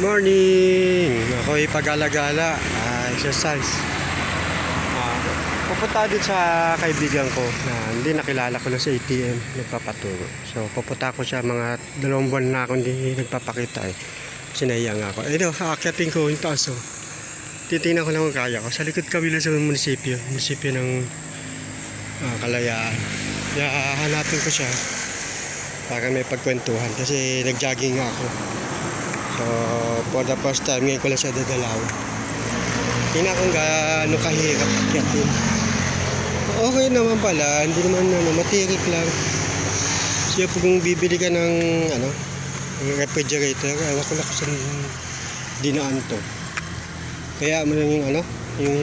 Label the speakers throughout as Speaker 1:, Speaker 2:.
Speaker 1: Morning! Ako'y pag-alagala, ah, exercise. Ah, pupunta din sa kaibigan ko na hindi nakilala ko na sa ATM, nagpapaturo. So, pupunta ko siya mga dalawang buwan na ako hindi nagpapakita eh. Sinayang ako. Eh, no, aakyatin ko yung taas oh. Titingnan ko lang kung kaya ko. Sa likod kabila sa munisipyo, munisipyo ng ah, Kalayaan. Kaya hanapin ko siya para may pagkwentuhan kasi nag-jogging ako. So, for the first time, ngayon ko lang siya dadalawin. Tingnan kung gaano kahirap akyatin. Okay naman pala, hindi naman ano, matirik lang. Siya po kung bibili ka ng ano, refrigerator, ewan ko lang kung saan dinaan to. Kaya mo lang yung ano, yung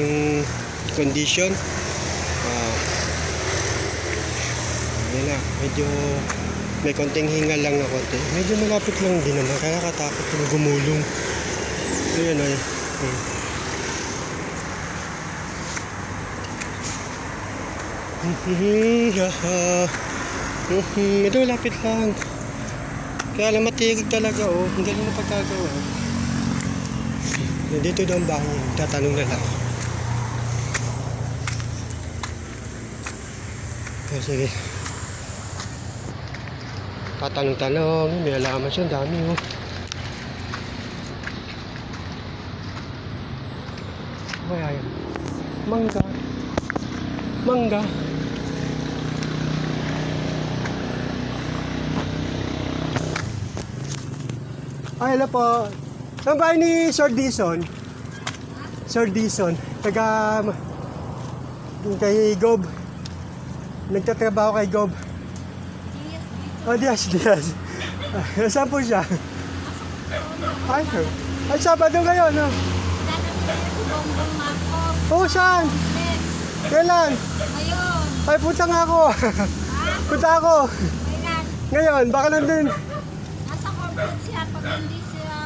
Speaker 1: condition. Ah, yun na, medyo may konting hingal lang na konti. Medyo malapit lang din naman, kaya katakot yung gumulong. So yun ay. Hmm. Mhm, haha. Mhm, Ito lapit lang. Kaya lang matirig talaga oh. Ang galing na pagkagawa. Eh, Dito daw ang bahay. Tatanong na lang. Oh, sige. Tatanong-tanong. May alaman siya. Dami oh. Kaya yan. Mangga. Mangga. Ay, hello po. Saan ba ni Sir Dison? Sir Dison. Taga... Kay Gob. Nagtatrabaho kay Gob. Oh, Diaz, Diaz. Saan po siya? Ay, ay Sabado ngayon, no?
Speaker 2: Bongbong ako.
Speaker 1: Oh, saan? Kailan?
Speaker 2: Ngayon.
Speaker 1: Ay, punta nga ako. punta ako.
Speaker 2: Kailan?
Speaker 1: Ngayon, baka nandun.
Speaker 2: Nasa corporate siya. Pag hindi siya...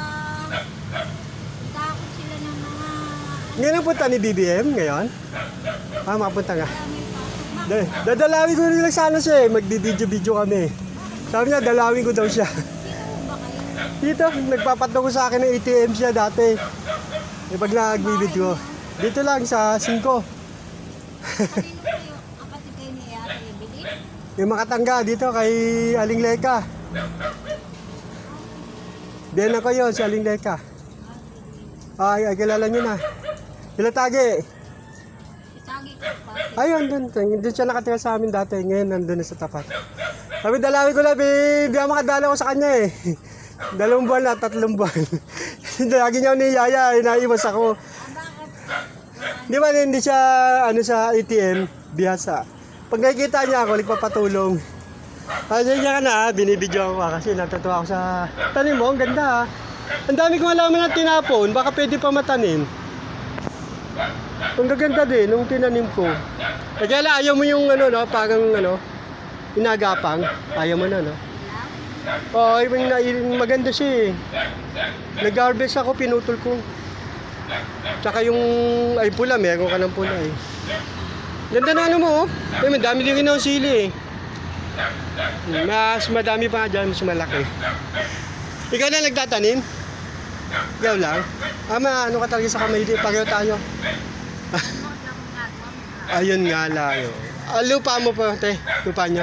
Speaker 2: Takot sila ng mga...
Speaker 1: Ngayon ang punta ni BBM ngayon? Ah, mapunta nga. Dadalawin ko rin lang sana siya eh. Magdi-video-video kami. Sabi niya, dalawin ko daw siya. Dito, nagpapato ko sa akin ng ATM siya dati. Eh, pag nag-video. Dito lang sa 5.
Speaker 2: Kanino kayo? Kapatid kayo ni Ate Evelyn?
Speaker 1: Yung makatangga dito kay Aling Leka. Biyan ako yun, si Aling Leka. Ay, ay, kilala niyo na. Ilatagi.
Speaker 2: Ko.
Speaker 1: Ayun, dun. Doon siya nakatira sa amin dati. Ngayon, nandun na sa tapat. Sabi, dalawin ko na, babe. Biya makadala ko sa kanya eh. Dalawang buwan na, tatlong buwan. Lagi niya ni Yaya, inaiwas ako. Di ba hindi siya ano sa ATM, bihasa. Pag nakikita niya ako, nagpapatulong. Ay, niya ka na, binibidyo ako ah, kasi natutuwa ako sa tanim mo, ang ganda ah. Ang dami kong alaman na tinapon, baka pwede pa matanim. Ang gaganda din, nung tinanim ko. Eh, kaya lang, ayaw mo yung ano, no, parang ano, inagapang. Ayaw mo na, no? Oo, oh, yung, yung maganda siya eh. Nag-harvest ako, pinutol ko. Tsaka yung ay pula, meron ka ng pula eh. Ganda na ano mo oh. Eh, madami din rin ang sili eh. Mas madami pa dyan, mas malaki. Ikaw na nagtatanim? Ikaw lang? Ama, ano ka talaga sa kamay? Pareho tayo. Ayun nga lang. oh. Ah, lupa mo pa, te. Lupa nyo.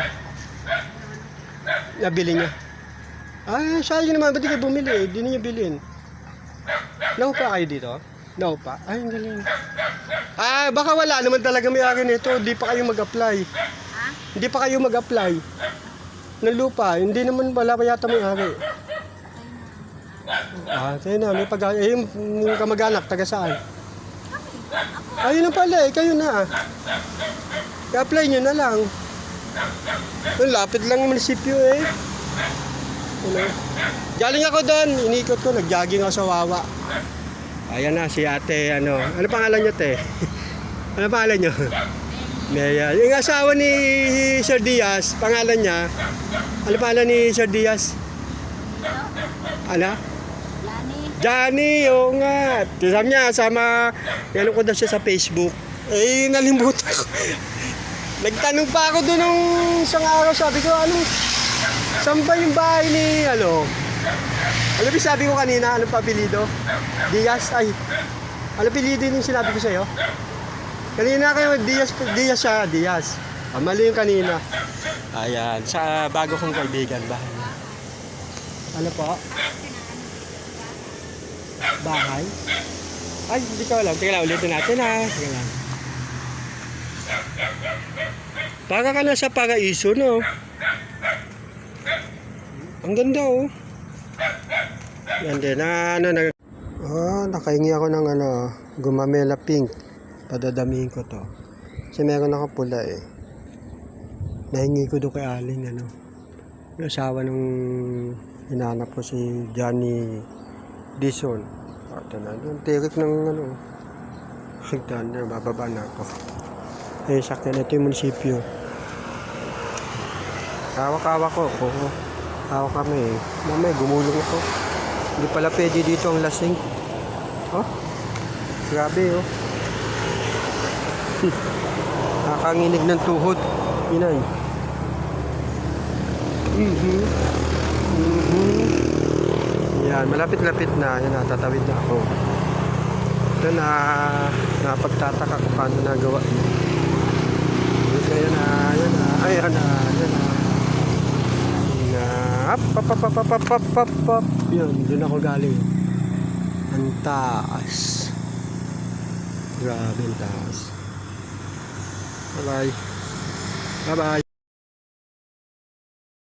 Speaker 1: Nabili niya. Ay, sayang naman. Ba't di kayo bumili? Di niyo bilhin. Naupa kayo dito? Naupa? Ay, ang galing. Ah, baka wala naman talaga may akin nito. Hindi pa kayo mag-apply.
Speaker 2: Ha?
Speaker 1: Hindi pa kayo mag-apply. Ng lupa. Hindi naman wala pa yata may ari. Ah, tayo na. May pag Eh, yung, yung kamag-anak, taga saan? Ayun na pala eh. Kayo na. I-apply nyo na lang. Ang lapit lang yung munisipyo eh. Ano? Galing ako doon, inikot ko, nag-jogging ako sa Wawa. Ayan na, si ate, ano, ano pangalan niyo, te? ano pangalan niyo? Meya. Yung asawa ni Sir Diaz, pangalan niya, ano pangalan ni Sir Diaz? Ano? Johnny, oo nga. Sabi niya, sama, ano ko daw siya sa Facebook. Eh, nalimutan ko. Nagtanong pa ako doon nung isang araw, sabi ko, ano, saan ba yung bahay ni, ano, Alam mo sabi ko kanina, ano pa apelido? Diaz, ay. Ano apelido yung sinabi ko sa'yo? Kanina kayo, Diaz, Diaz siya, Diaz. Ah, mali yung kanina. Ayan, sa bago kong kaibigan, bahay niya. Ano po? Bahay? Ay, hindi ko alam. Teka lang, ulitin natin ha. Teka lang. Para ka na sa paraiso, no? Ang ganda, oh. Yan din, na ano na... Oh, nakahingi ako ng ano, gumamela pink. Padadamihin ko to. Kasi meron ako pula eh. Nahingi ko doon kay Aling ano. Yung asawa nung hinanap ko si Johnny Dison. Ito na, yung tirik ng ano. Hagdan bababa na ako. Eh, sakyan, ito yung munisipyo. Hawak-hawak ko. Oo. Hawak kami eh. Mamaya, gumulong ako. Hindi pala pwede dito ang lasing. Oh, grabe oh. Nakakanginig ng tuhod. Inay. Mhm. Mhm. Yan, malapit-lapit na. Yan, natatawid na ako. Ito na, napagtataka kung paano nagawa. Ayan na, ayan na, ayan na, ayan na. Up, up, up. Yun, doon ako galing. Ang taas. Grabe ang taas. Bye-bye. Bye-bye.